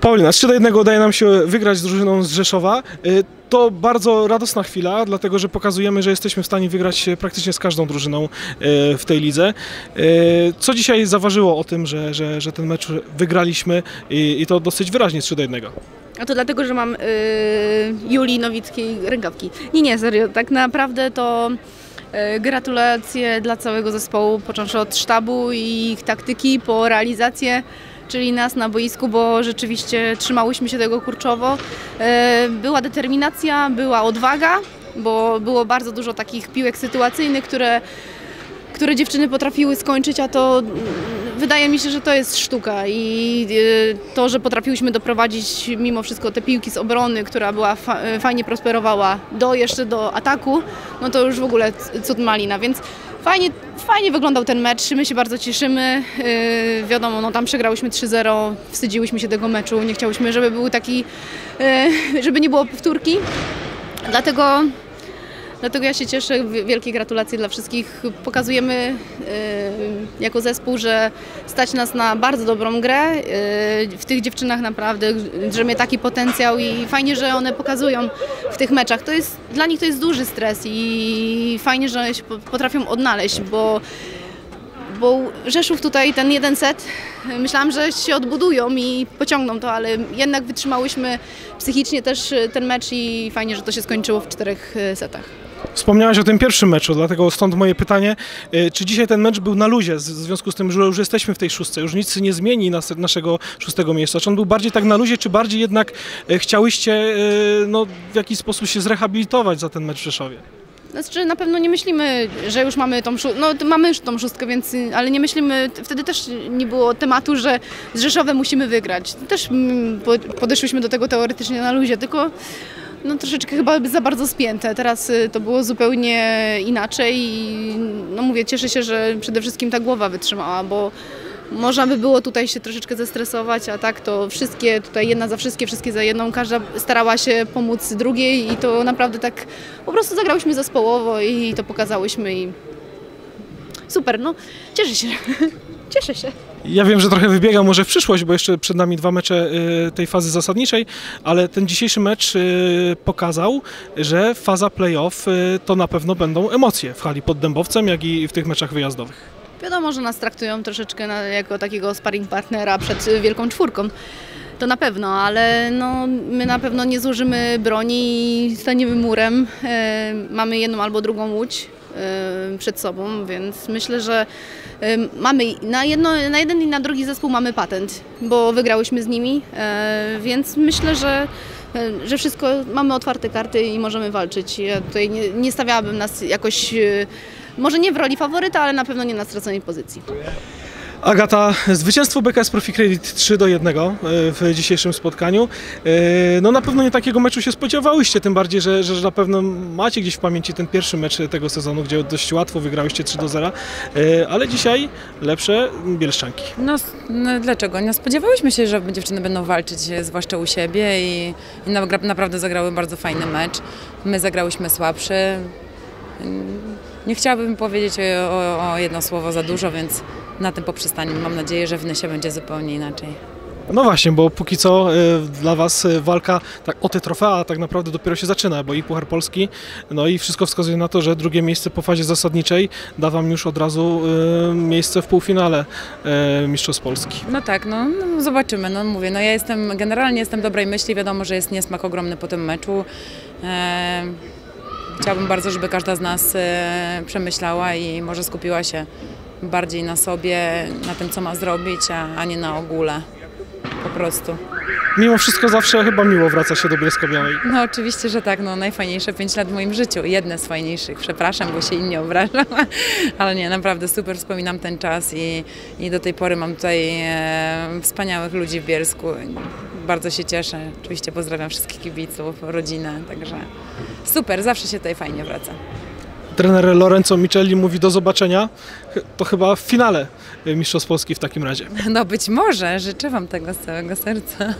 Paulina, z 3 do 1 udaje nam się wygrać z drużyną z Rzeszowa. Y, To bardzo radosna chwila, dlatego że pokazujemy, że jesteśmy w stanie wygrać praktycznie z każdą drużyną y, w tej lidze. Y, Co dzisiaj zaważyło o tym, że, że, że ten mecz wygraliśmy i, i to dosyć wyraźnie z 3 do 1? A to dlatego, że mam y, Julii Nowickiej rękawki. Nie, nie, serio, tak naprawdę to gratulacje dla całego zespołu, począwszy od sztabu i ich taktyki po realizację, czyli nas na boisku, bo rzeczywiście trzymałyśmy się tego kurczowo. Y, była determinacja, była odwaga, bo było bardzo dużo takich piłek sytuacyjnych, które które dziewczyny potrafiły skończyć, a to wydaje mi się, że to jest sztuka i y, to, że potrafiłyśmy doprowadzić mimo wszystko te piłki z obrony, która była y, fajnie prosperowała do jeszcze do ataku, no to już w ogóle cud malina, więc fajnie, fajnie wyglądał ten mecz, my się bardzo cieszymy, yy, wiadomo, no tam przegrałyśmy 3-0, wstydziłyśmy się tego meczu, nie chciałyśmy, żeby był taki, yy, żeby nie było powtórki, dlatego Dlatego ja się cieszę, wi- wielkie gratulacje dla wszystkich. Pokazujemy e, jako zespół, że stać nas na bardzo dobrą grę. E, w tych dziewczynach naprawdę drzemie taki potencjał i fajnie, że one pokazują w tych meczach. To jest, dla nich to jest duży stres i fajnie, że się po- potrafią odnaleźć, bo bo Rzeszów tutaj ten jeden set, myślałam, że się odbudują i pociągną to, ale jednak wytrzymałyśmy psychicznie też ten mecz i fajnie, że to się skończyło w czterech e, setach. Wspomniałaś o tym pierwszym meczu, dlatego stąd moje pytanie, y, czy dzisiaj ten mecz był na luzie, w związku z tym, że już jesteśmy w tej szóstce, już nic nie zmieni nas, naszego szóstego miejsca. Czy on był bardziej tak na luzie, czy bardziej jednak y, chciałyście y, no, w jakiś sposób się zrehabilitować za ten mecz w Rzeszowie? Znaczy na pewno nie myślimy, że już mamy tą szóstkę, no mamy już tą szóstkę, więc, ale nie myślimy, wtedy też nie było tematu, że z Rzeszowem musimy wygrać. Też mm, po- podeszłyśmy do tego teoretycznie na luzie, tylko no troszeczkę chyba za bardzo spięte. Teraz y, to było zupełnie inaczej i no mówię, cieszę się, że przede wszystkim ta głowa wytrzymała, bo można by było tutaj się troszeczkę zestresować, a tak to wszystkie, tutaj jedna za wszystkie, wszystkie za jedną, każda starała się pomóc drugiej i to naprawdę tak po prostu zagrałyśmy zespołowo i to pokazałyśmy i super, no cieszę się, cieszę się. Ja wiem, że trochę wybiegam może w przyszłość, bo jeszcze przed nami dwa mecze y, tej fazy zasadniczej, ale ten dzisiejszy mecz y, pokazał, że faza playoff y, to na pewno będą emocje w hali pod Dębowcem, jak i w tych meczach wyjazdowych. Wiadomo, że nas traktują troszeczkę na, jako takiego sparring partnera przed wielką czwórką. To na pewno, ale no, my na pewno nie złożymy broni i staniemy murem. E, mamy jedną albo drugą łódź przed sobą, więc myślę, że e, mamy na, jedno, na jeden i na drugi zespół mamy patent, bo wygrałyśmy z nimi, e, więc myślę, że że wszystko, mamy otwarte karty i możemy walczyć. Ja tutaj nie, nie stawiałabym nas jakoś, może nie w roli faworyta, ale na pewno nie na straconej pozycji. Agata, zwycięstwo BKS Profi Credit 3 do 1 w dzisiejszym spotkaniu. E, No na pewno nie takiego meczu się spodziewałyście, tym bardziej, że, że na pewno macie gdzieś w pamięci ten pierwszy mecz tego sezonu, gdzie dość łatwo wygrałyście 3 do 0, E, ale dzisiaj lepsze Bielszczanki. No, no dlaczego? Nie spodziewałyśmy się, że dziewczyny będą walczyć, e, zwłaszcza u siebie i, i na, naprawdę zagrały bardzo fajny mecz. My zagrałyśmy słabszy. Nie chciałabym powiedzieć o, o jedno słowo za dużo, więc na tym poprzestaniu. Mam nadzieję, że w Nysie będzie zupełnie inaczej. No właśnie, bo póki co e, dla Was e, walka tak, o te trofea tak naprawdę dopiero się zaczyna, bo i Puchar Polski, no i wszystko wskazuje na to, że drugie miejsce po fazie zasadniczej da Wam już od razu e, miejsce w półfinale e, Mistrzostw Polski. No tak, no, no zobaczymy. No mówię, no ja jestem, generalnie jestem dobrej myśli, wiadomo, że jest niesmak ogromny po tym meczu. E, chciałabym bardzo, żeby każda z nas e, przemyślała i może skupiła się bardziej na sobie, na tym, co ma zrobić, a, a nie na ogóle. Po prostu. Mimo wszystko zawsze chyba miło wraca się do Bielska Białej. No oczywiście, że tak, no najfajniejsze 5 lat w moim życiu, jedne z fajniejszych, przepraszam, bo się inni obrażam, ale nie, naprawdę super wspominam ten czas i, i do tej pory mam tutaj e, wspaniałych ludzi w Bielsku, bardzo się cieszę, oczywiście pozdrawiam wszystkich kibiców, rodzinę, także super, zawsze się tutaj fajnie wraca. Trener Lorenzo Micheli mówi do zobaczenia, to chyba w finale e, Mistrzostw Polski w takim razie. No być może, życzę Wam tego z całego serca.